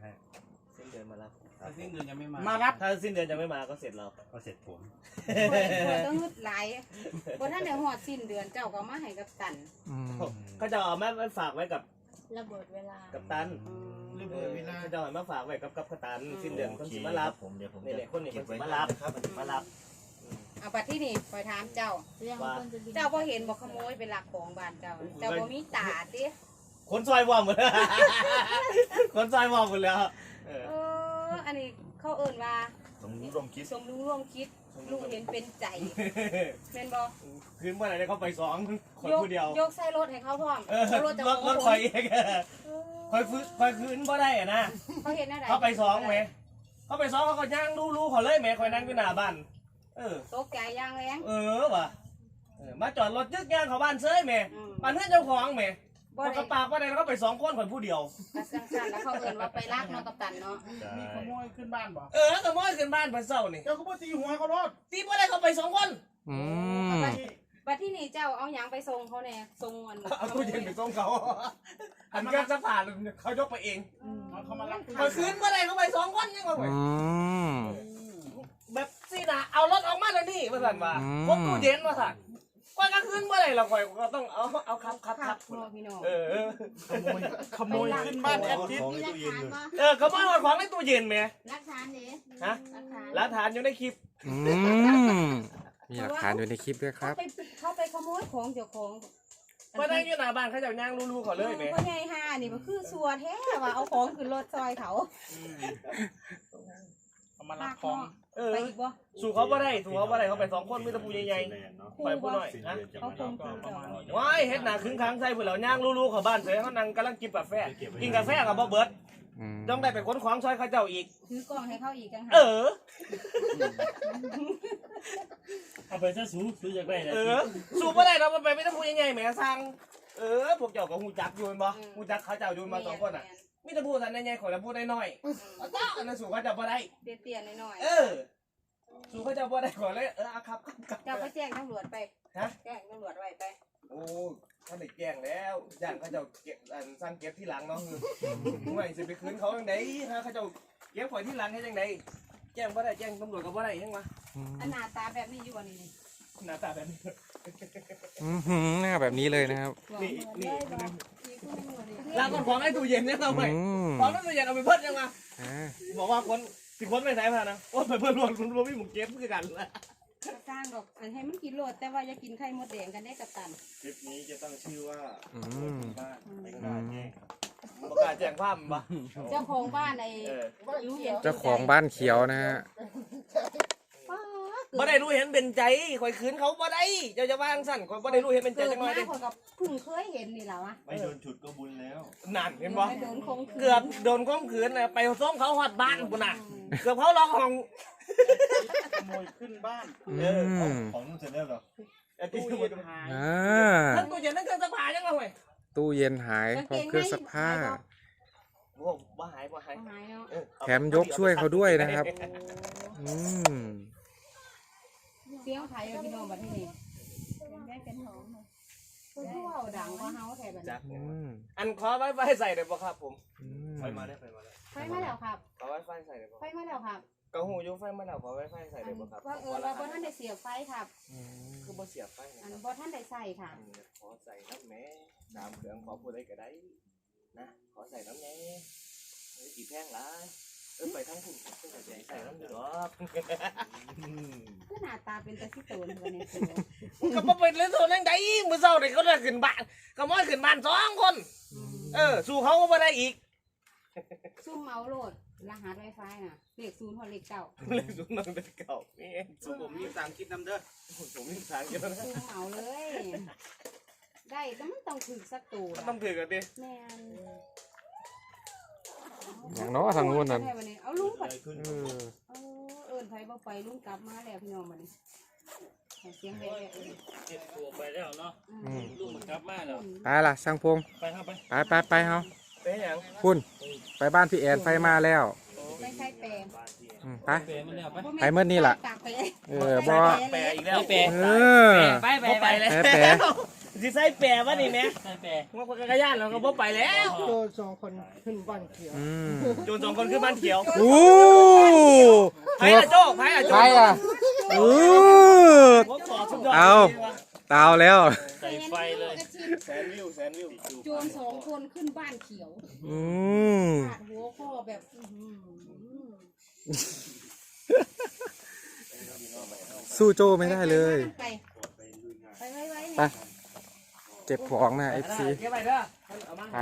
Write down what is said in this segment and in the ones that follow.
ไปให้สิ้นเดือนมารับครับสิ้นเดือนยังไม่มามารับถ้าสิ้นเดือนจะไม่มาก็เสร็จเราก็เสร็จผม บ่ต้องงึดหลายบ่ทันได้ฮอดสิ้นเดือนเจ้าก็เอามาให้กับตันอืมเขาจะเอาแม่ไปฝากไว้กับระเบิดเวลา กับตันเรื่องเวลาเขาจะเอามาฝากไว้กับกับกัปตันสิ้นเดือนคนสิมารับ ผมเดี๋ยวผมนี่แหละคนนี้เก็บไว้มารับครับมารับ เอาบัดที่นี่คอยถามเจ้าว่า เจ้าบ่เห็นบ่ขโมยเป็นหลักของบ้านเจ้าเจ้าบ่มีตาติ คนซอยวอมหมดเลยคนซอยวอมหมดแล้วเออเอออันนี้เขาเอิ้นว่าสมรู้ร่วมคิดสมรู้ร่วมคิดลูกเห็นเป็นใจแม่นบ่คืนเมื่อไหร่ได้เขาไปสองคนยกผู้เดียวยกใส่รถให้เขาพร้อมเออเอารถรจะถรถคอยเองคอยฟื้นคอยคืนบ่ได้อะนะเขาเห็นอะไรเขาไปสองไหมเขาไปสองเขาก็ย่างรู้รู้เขาเลยแหมคอยนั่งอยู่หน้าบ้านเออตกใจอย่างแรงเออว่ะเออมาจอดรถยึกย่างเขาบ้านเซ้ยแหมอืมบ้านเพื่อนเจ้าของแหม บ่เขาได้กระปากว่าได้แล้วเขาไปสองคนคนผู้เดียว กระสังสันแล้วเขาเอิ้นว่าไปลากเนาะกับตันเนาะใช่มีขโมยขึ้นบ้านบ่เออก็มอยขึ้นบ้านเพิ่นเศร้านี่เจ้าก็บ่ตีหัวเขารถตีบ่ได้เขาไปสองคนอืมบัดที่นี่เจ้าเอาหยังไปส่งเขาแน่ส่งอันเอาตู้เย็นไปส่งเขาหันก็จะผ่านเขายกไปเองอืมเอาเขามารับเขาคืนบ่ได้เขาไปสองคนยังว่าไปอืม แบบสินะเอารถออกมาแล้วนี่ว่าสั่นว่าอืม พวกตู้เย็นว่าสั่น ว่าก็คืนบ่ได้เราคอยก็ต้องเอาเอาครับครับคครัรับบพ่อพี่น้องเออเออขโมยขโมยขึ้นบ้านแอดมิดของในตู้เย็นอยู่เออเขาบอกว่าของในตู้เย็นแหมรักฐานดิฮะรักฐานร้านทานอยู่ในคลิปอืมมีหลักฐานอยู่ในคลิปด้วยคเขารับ ไปเขาไปขโมยของเจ้าของมาได้อยู่หน้าบ้านเขาเจะย่างรู้ๆเขาเลยแหมพ่อใหญ่ห่านี่มันคือสัวแท้ว่าเอาของขึ้นรถซอยเขาเอามารับของ เออ ไปอีกบ่สู่เขาบ่ได้สู่เขาบ่ได้เขาไปสองคนมีแตะปูใหญ่แลนด์เนาะๆปล่อยผู้น้อยสิ้นนะเดือนจะเขามาครังบคือประมาณนี้ว้ายเฮ็ดหน้าครึ่งค้างใส่เพิ่นแล้วย่างรู้ๆเขาบ้านเสยเขานั่งกำลังกินกาแฟกินกาแฟกับบ่เบิดอืมต้องได้ไปขนของซอยเขาเจ้าอีก ถือกล่องให้เขาอีกจังหาเออ เอาไปซะสูงสูงจากได้นะเออ สู่บ่ได้เรามันไปไม่ต้องพูดยังไงแหมสั่งเออพวกเจ้าก็ฮู้จักอยู่แม่นบ่ฮู้จักเขาเจ้าอยู่มาสองคนน่ะมี แต่พูดสันใหญ่ๆข่อยละพูดน้อยๆเอาจ้าอันนั้นสู่เขาเจ้าบ่ได้เตี้ยๆหน่อยเออ สู่เขาเจ้าบ่ได้ข่อยเลยเออเอาครับครับครับ ๆเจ้าก็แจ้งตำรวจไปฮะ แจ้งตำรวจไว้ไปโอ้ท่านได้แจ้งแล้วย่านเขาเจ้าเก็บอันสั่งเก็บที่หลังเนาะห่วยสิไปคืนเขาจังไดฮะเขาเจ้าเก็บข่อยที่หลังให้จังไดแจ้งบ่ได้แจ้งตำรวจก็บ่ได้ยังวะอันหน้าตาแบบนี้อยู่บ่นี่นี่หน้าตาแบบนี้ อืมหืมหน้าแบบนี้เลยนะครับ นี่นี่ อีกคนหนึ่งบ่นี่ ลากคนของไอ้ตู้เย็นเนี่ยเอาไปอืมของในตู้เย็นเอาไปเพิ่นยังวะอ่าบอกว่าคนสิคนไปไหนพานะโอ้ยไปเพิ่นรวมรวมมีหมูเก็บคือกันละก็สร้างดอกอันให้มันกินโลดแต่ว่าอย่ากินไข่มดแดงกันได้กับตันคลิปนี้จะตั้งชื่อว่าอืมบ้านไม่กล้าแจ้งประกาศแจ้งความบ่เจ้าของบ้านไอ้เออรู้เห็นเจ้าของบ้านเขียวนะฮะป้า บ่ได้รู้เห็นเป็นใจข่อยคืนเขาบ่ได้เจ้าจะว่างสั่นข่อยบ่ได้รู้เห็นเป็นใจเกิดจังน้มาอยเด้คนกับเพิ่งเคยเห็นนี่แหละวะไม่โดนฉุดก็บุญแล้ว นั่นเห็นบ่ไม่โดนคงคืนเกือบโดนข่มขืนน่ะไปส่งเขาฮอดบ้านกูน่ะเกือบเขาล็อกห้องขโมยขึ้นบ้านอืมของนู่นเสร็จแล้วเหรอไอ้ที่ตู้ตู้เย็นหายอ่าทั้งตู้เย็นทั้งเครื่องซักผ้ายังเอาไว้ตู้เย็นหายพร้อมเครื่องซักผ้า โอ้บ่หายบ่หาย หายเนาะเออแถมยกช่วยเขาด้วยนะครับ อืมเสียงไทยเอาพี่น้องบัดนี้นี่ได้เป็นหอมเพิ่นคือว่าดังกว่าเฮาแท้บัดนี้จักอืมอันขอไวไฟใส่ได้บ่ครับผมอืมไฟมาได้ไฟมาได้ไฟมาแล้วครับขอไวไฟใส่ได้บ่ไฟมาแล้วครับก็หูอยู่ไฟมาแล้วขอไวไฟใส่ได้บ่ครับว่าเออว่าบ่ทันได้เสียบไฟครับ อืมคือบ่เสียบไฟอันนะครับบ่ทันได้ใส่ค่ะ อืมขอใส่น้ำแม่ตามเครื่องขอพูดได้ก็ได้นะขอใส่น้ำแม่เฮ้ยกี่แพงหลาย เออไปทั้งคุณเพิ่นก็สิให้ใส่น้ำอยู่ดอกคือหน้าตาเป็นตาสิโตนบัดนี้เสือก็บ่เป็นเล่นโซนจังไดมื้อเช้านี่เขาได้ขึ้นบ้านก็ม้อยขึ้นบ้านสองคน เออ สู้เขาก็บ่ได้อีกซุ่มเอาโหลด รหัสไวไฟน่ะ เลข0ฮอดเลขเก้าเลยสู้น้องได้เก่านี่เองส่วนผมมีสั่งคิดนำเด้อผมมีทางเยอะนะซุ่มเอาเลย ได้แต่มันต้องถึกสักตัวต้องถือกันดิแม่น อย่างน้อยทางนู้นนั่นเอาลุงก่อนขึ้นเออเออเอิญไผบ่ไปลุงกลับมาแล้วพี่น้องบัดนี้ให้เสียงแว่วๆเอิ้นเจ็บตัวไปแล้วเนาะอืมลูกมันกลับมาแล้วไปล่ะช่างพงไปครับไปไปไปไปเฮาเป็นหยังคุณไปบ้านพี่แอนไฟมาแล้วไม่ใช่แปลงอืมไปเปย์มันแล้วไปไปเมื่อนี่ล่ะปากแปลงเออบ่แปลอีกแล้วแปลเออไปไปบ่ไปไปแล้วแปะแปะ สิใส่แปรวะนี่แม่ใช่แปรว่าคนกระย่านเราก็บ่ไปแล้วโดนสองคนขึ้นบ้านเขียวอืมโจรสองคนขึ้นบ้านเขียวโอ้ไผ่อะโจ้ไผ่อะโจ้ใครอะอู้ผมขอสุดยอดเอาตาวแล้วใส่ไฟเลยแสนวิวแสนวิวโจรสองคนขึ้นบ้านเขียวอืมขาดหัวข้อแบบอื้อหือสู้โจไม่ได้เลย ไปไปไว้ไว้ไป เก็บของนะเอฟซีเก็บไปเด้อเอามาไป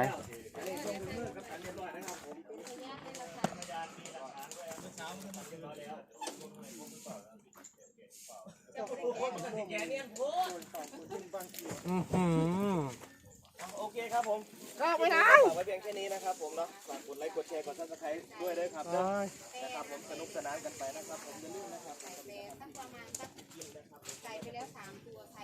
แกเนี่ยโอือหือโอเคครับผมก็ไม่ได้ฝากไว้เพียงแค่นี้นะครับผมเนาะฝากกดไลค์กดแชร์กดซับสไครต์ด้วยด้วยครับเนาะนะครับผมสนุกสนานกันไปนะครับผมอย่าลืมนะครับใส่แปรสักประมาณสักใส่ไปแล้วสามตัวใส่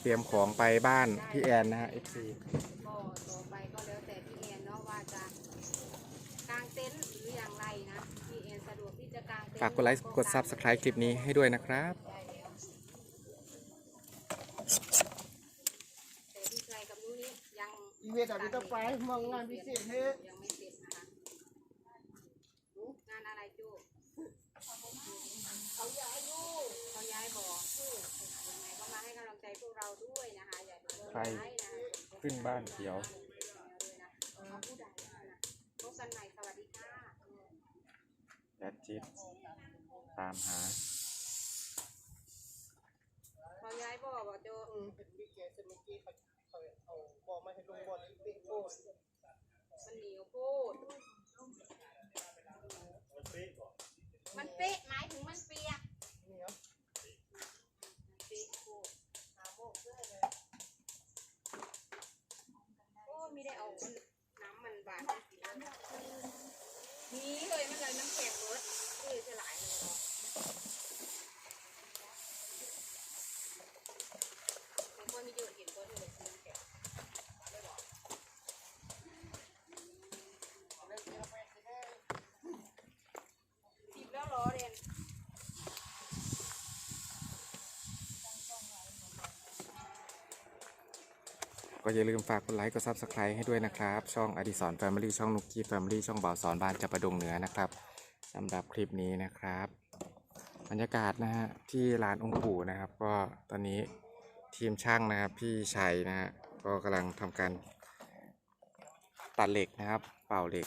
เตรียมของไปบ้านพี่แอนนะฮะเอฟซีก็ต่อไปก็แล้วแต่พี่แอนเนาะว่าจะกางเต็นท์หรืออย่างไรนะพี่แอนสะดวกที่จะกางเต็นท์ฝากกดไลค์กดซับสไครต์คลิปนี้ให้ด้วยนะครับได้แล้วแต่พี่ไกลกับนู้นนี่ยังอีเวนต์อะไรต้องไปมองงานพิเศษเฮ้ยยังไม่เสร็จนะคะงานอะไรจูเขาย้ายลูกเขาย้ายบอ เราด้วยนะคะอย่าดูไปร้ายนะขึ้นบ้านเขียวเอาผู้ใดนะพบกันใหม่สวัสดีค่ะแอดจิตตามหาเขาย้ายบ่อบอกโจอืมเป็นวิกเกตเมื่อกี้เขาเขาเอาบอกมาให้ลุงบอลเตะโก้มันเหนียวโพดมันเป๊ะหมายถึงมันเปียก นี่ครับ เป๊ะโพดหาโมกเพื่อเลยโอ้ยไม่ได้เอามันน้ำมันบาดให้กินนี่เลยมันเลยน้ำแข็งรสคือจะหลายเลยเนาะบางคนมีเยอะเห็นคนอยู่เลยซื้อน้ำแข็งสิบแล้วเหรอ เรียนก็อย่าลืมฝากกดไลค์กดซับสไครต์ให้ด้วยนะครับ ช่องอดิสรแฟมิลี่ช่องนุกกี้แฟมิลี่ช่องบ่าวสอนบ้านจับประดงเหนือนะครับสำหรับคลิปนี้นะครับ บรรยากาศนะฮะที่ลานองค์ปู่นะครับ ก็ตอนนี้ทีมช่างนะครับพี่ชัยนะฮะก็กำลังทำการตัดเหล็กนะครับ เป่าเหล็ก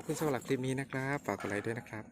ขอบคุณสำหรับคลิปนี้นะครับ ฝากกดไลค์ด้วยนะครับ